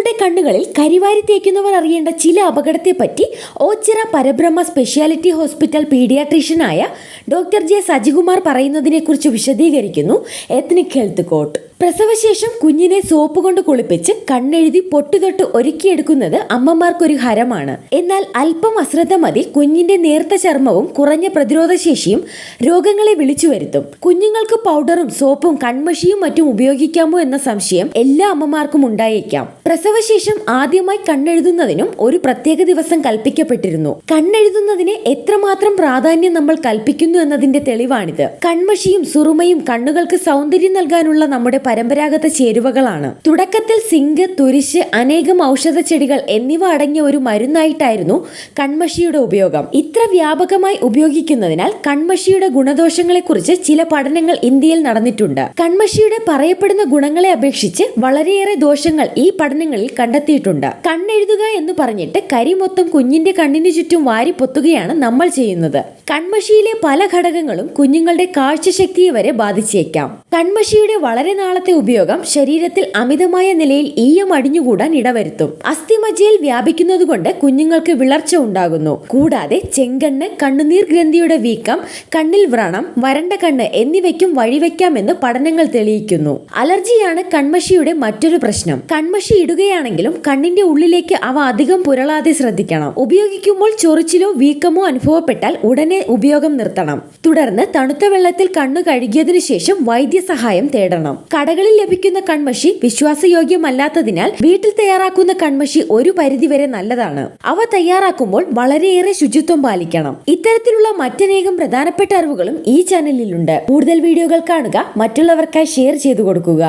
കുഞ്ഞുങ്ങളുടെ കണ്ണുകളിൽ കരിവാരി തേക്കുന്നവർ അറിയേണ്ട ചില അപകടത്തെപ്പറ്റി ഓച്ചിറ പരബ്രഹ്മ സ്പെഷ്യാലിറ്റി ഹോസ്പിറ്റൽ പീഡിയാട്രീഷ്യനായ ഡോക്ടർ ജെ സജികുമാർ പറയുന്നതിനെക്കുറിച്ച് വിശദീകരിക്കുന്നു. എത്നിക് ഹെൽത്ത് കോട്ട് പ്രസവശേഷം കുഞ്ഞിനെ സോപ്പ് കൊണ്ട് കുളിപ്പിച്ച് കണ്ണെഴുതി പൊട്ടുതൊട്ട് ഒരുക്കിയെടുക്കുന്നത് അമ്മമാർക്കൊരു ഹരമാണ്. എന്നാൽ അല്പം അശ്രദ്ധ മതി കുഞ്ഞിന്റെ നേർത്ത ചർമ്മവും കുറഞ്ഞ പ്രതിരോധശേഷിയും രോഗങ്ങളെ വിളിച്ചു വരുത്തും കുഞ്ഞുങ്ങൾക്ക് പൗഡറും സോപ്പും കൺമഷിയും മറ്റും ഉപയോഗിക്കാമോ എന്ന സംശയം എല്ലാ അമ്മമാർക്കും ഉണ്ടായേക്കാം. പ്രസവശേഷം ആദ്യമായി കണ്ണെഴുതുന്നതിനും ഒരു പ്രത്യേക ദിവസം കൽപ്പിക്കപ്പെട്ടിരുന്നു. കണ്ണെഴുതുന്നതിന് എത്രമാത്രം പ്രാധാന്യം നമ്മൾ കൽപ്പിക്കുന്നു എന്നതിന്റെ തെളിവാണിത്. കൺമഷിയും സുറുമയും കണ്ണുകൾക്ക് സൗന്ദര്യം നൽകാനുള്ള നമ്മുടെ പരമ്പരാഗത ചേരുവകളാണ്. തുടക്കത്തിൽ സിങ്ക് തുരിശ് അനേകം ഔഷധ ചെടികൾ എന്നിവ അടങ്ങിയ ഒരു മരുന്നായിട്ടായിരുന്നു കൺമഷിയുടെ ഉപയോഗം. ഇത്ര വ്യാപകമായി ഉപയോഗിക്കുന്നതിനാൽ കൺമഷിയുടെ ഗുണദോഷങ്ങളെക്കുറിച്ച് ചില പഠനങ്ങൾ ഇന്ത്യയിൽ നടന്നിട്ടുണ്ട്. കൺമഷിയുടെ പറയപ്പെടുന്ന ഗുണങ്ങളെ അപേക്ഷിച്ച് വളരെയേറെ ദോഷങ്ങൾ ഈ പഠനങ്ങളിൽ കണ്ടെത്തിയിട്ടുണ്ട്. കണ്ണെഴുതുക എന്ന് പറഞ്ഞിട്ട് കരി മൊത്തം കുഞ്ഞിന്റെ കണ്ണിന് ചുറ്റും വാരി പൊത്തുകയാണ് നമ്മൾ ചെയ്യുന്നത്. കൺമഷിയിലെ പല ഘടകങ്ങളും കുഞ്ഞുങ്ങളുടെ കാഴ്ചശക്തിയെ വരെ ബാധിച്ചേക്കാം. കൺമഷിയുടെ വളരെ നാളത്തെ ഉപയോഗം ശരീരത്തിൽ അമിതമായ നിലയിൽ ഈയം അടിഞ്ഞുകൂടാൻ ഇടവരുത്തും. അസ്ഥിമജ്ജയിൽ വ്യാപിക്കുന്നതുകൊണ്ട് കുഞ്ഞുങ്ങൾക്ക് വിളർച്ച ഉണ്ടാകുന്നു. കൂടാതെ ചെങ്കണ്ണ് കണ്ണുനീർ ഗ്രന്ഥിയുടെ വീക്കം കണ്ണിൽ വ്രണം വരണ്ട കണ്ണ് എന്നിവയ്ക്കും വഴിവെക്കാമെന്ന് പഠനങ്ങൾ തെളിയിക്കുന്നു. അലർജിയാണ് കൺമഷിയുടെ മറ്റൊരു പ്രശ്നം. കൺമഷി ഇടുകയാണെങ്കിലും കണ്ണിന്റെ ഉള്ളിലേക്ക് അവ അധികം പുരളാതെ ശ്രദ്ധിക്കണം. ഉപയോഗിക്കുമ്പോൾ ചൊറിച്ചിലോ വീക്കമോ അനുഭവപ്പെട്ടാൽ ഉടനെ ഉപയോഗം നിർത്തണം. തുടർന്ന് തണുത്ത വെള്ളത്തിൽ കണ്ണു കഴുകിയതിനു ശേഷം വൈദ്യസഹായം തേടണം. കടകളിൽ ലഭിക്കുന്ന കൺമഷി വിശ്വാസയോഗ്യമല്ലാത്തതിനാൽ വീട്ടിൽ തയ്യാറാക്കുന്ന കൺമഷി ഒരു പരിധിവരെ നല്ലതാണ്. അവ തയ്യാറാക്കുമ്പോൾ വളരെയേറെ ശുചിത്വം പാലിക്കണം. ഇത്തരത്തിലുള്ള മറ്റനേകം പ്രധാനപ്പെട്ട അറിവുകളും ഈ ചാനലിലുണ്ട്. കൂടുതൽ വീഡിയോകൾ കാണുക മറ്റുള്ളവർക്കായി ഷെയർ ചെയ്തു കൊടുക്കുക.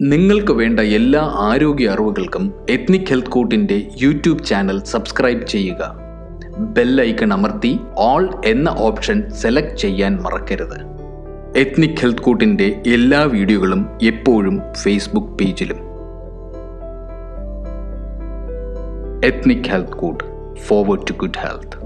നിങ്ങൾക്ക് വേണ്ട എല്ലാ ആരോഗ്യ അറിവുകൾക്കും എത്നിക് ഹെൽത്ത് കോട്ടിന്റെ യൂട്യൂബ് ചാനൽ സബ്സ്ക്രൈബ് ചെയ്യുക. ബെൽ ഐക്കൺ അമർത്തി ഓൾ എന്ന ഓപ്ഷൻ സെലക്ട് ചെയ്യാൻ മറക്കരുത്. എത്നിക് ഹെൽത്ത് കൂട്ടിന്റെ എല്ലാ വീഡിയോകളും എപ്പോഴും ഫേസ്ബുക്ക് പേജിലും. എത്നിക് ഹെൽത്ത് കൂട്ട് forward to good health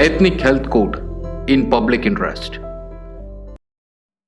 ethnic health code in public interest